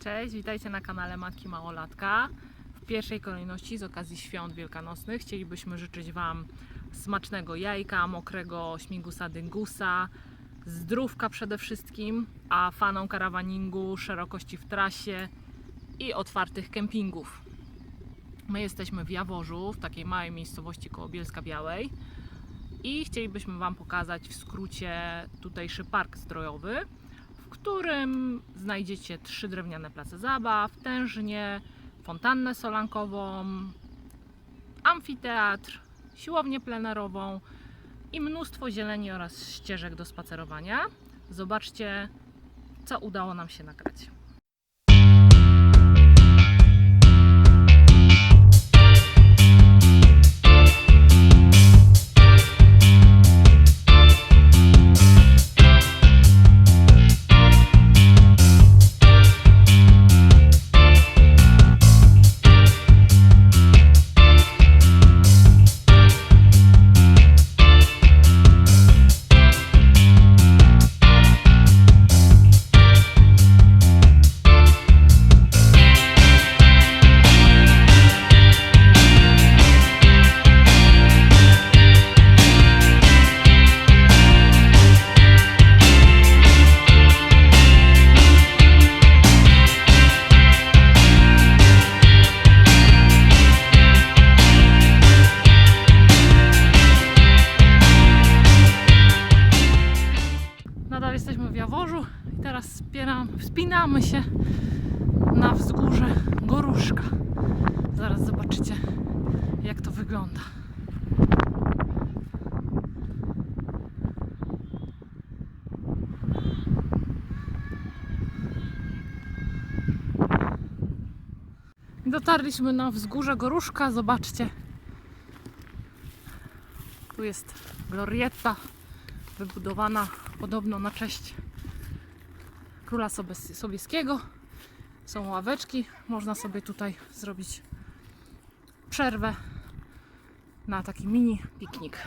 Cześć, witajcie na kanale Matki Małolatka. W pierwszej kolejności z okazji świąt wielkanocnych chcielibyśmy życzyć Wam smacznego jajka, mokrego śmigusa dyngusa, zdrówka przede wszystkim, a fanom karawaningu szerokości w trasie i otwartych kempingów. My jesteśmy w Jaworzu, w takiej małej miejscowości koło Bielska Białej i chcielibyśmy Wam pokazać w skrócie tutejszy park zdrojowy, którym znajdziecie trzy drewniane place zabaw, tężnie, fontannę solankową, amfiteatr, siłownię plenerową i mnóstwo zieleni oraz ścieżek do spacerowania. Zobaczcie, co udało nam się nagrać. I teraz wspinamy się na wzgórze Goruszka. Zaraz zobaczycie, jak to wygląda. Dotarliśmy na wzgórze Goruszka, zobaczcie. Tu jest glorietta wybudowana podobno na cześć króla Sobieskiego. Są ławeczki, można sobie tutaj zrobić przerwę na taki mini piknik.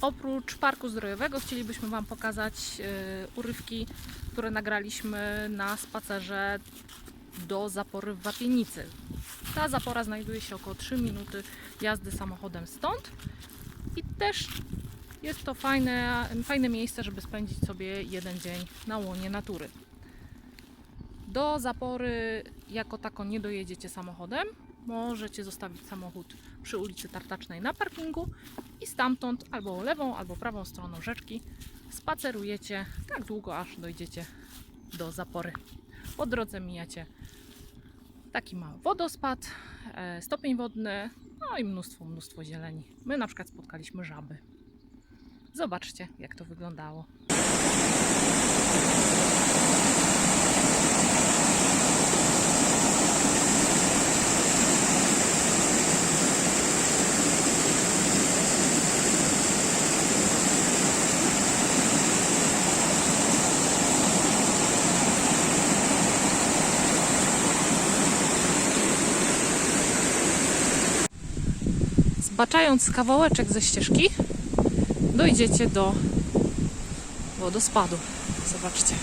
Oprócz parku zdrojowego chcielibyśmy Wam pokazać e, urywki, które nagraliśmy na spacerze do zapory w Wapienicy. Ta zapora znajduje się około 3 minuty jazdy samochodem stąd i też jest to fajne, fajne miejsce, żeby spędzić sobie jeden dzień na łonie natury. Do zapory jako tako nie dojedziecie samochodem. Możecie zostawić samochód przy ulicy Tartacznej na parkingu i stamtąd albo lewą, albo prawą stroną rzeczki spacerujecie tak długo, aż dojdziecie do zapory. Po drodze mijacie taki mały wodospad, e, stopień wodny, no i mnóstwo, mnóstwo zieleni. My na przykład spotkaliśmy żaby. Zobaczcie, jak to wyglądało. Zbaczając kawałeczek ze ścieżki, dojdziecie do wodospadu. Zobaczcie.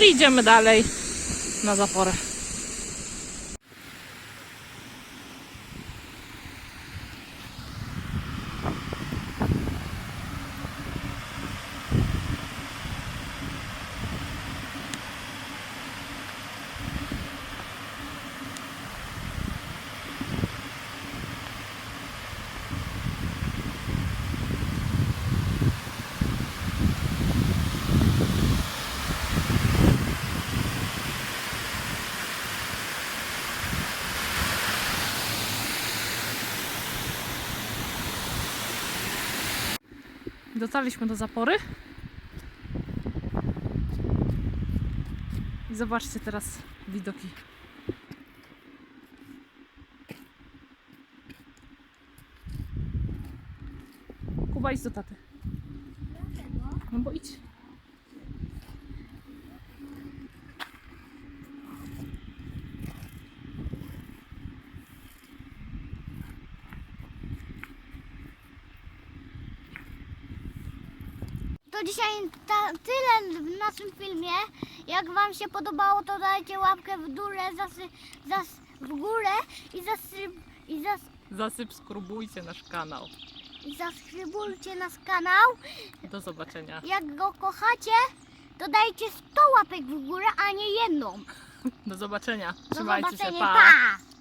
I idziemy dalej na zaporę. Dotarliśmy do zapory. I zobaczcie teraz widoki. Kuba, idź do taty. No bo idź. To dzisiaj ta, tyle w naszym filmie. Jak Wam się podobało, to dajcie łapkę w górę, zasy, zas, w górę i, zasy, i, zas, Zasubskrybujcie nasz kanał. i zasubskrybujcie nasz kanał. Do zobaczenia. Jak go kochacie, to dajcie 100 łapek w górę, a nie jedną. Do zobaczenia. Do Trzymajcie się. zobaczenia. Pa. pa.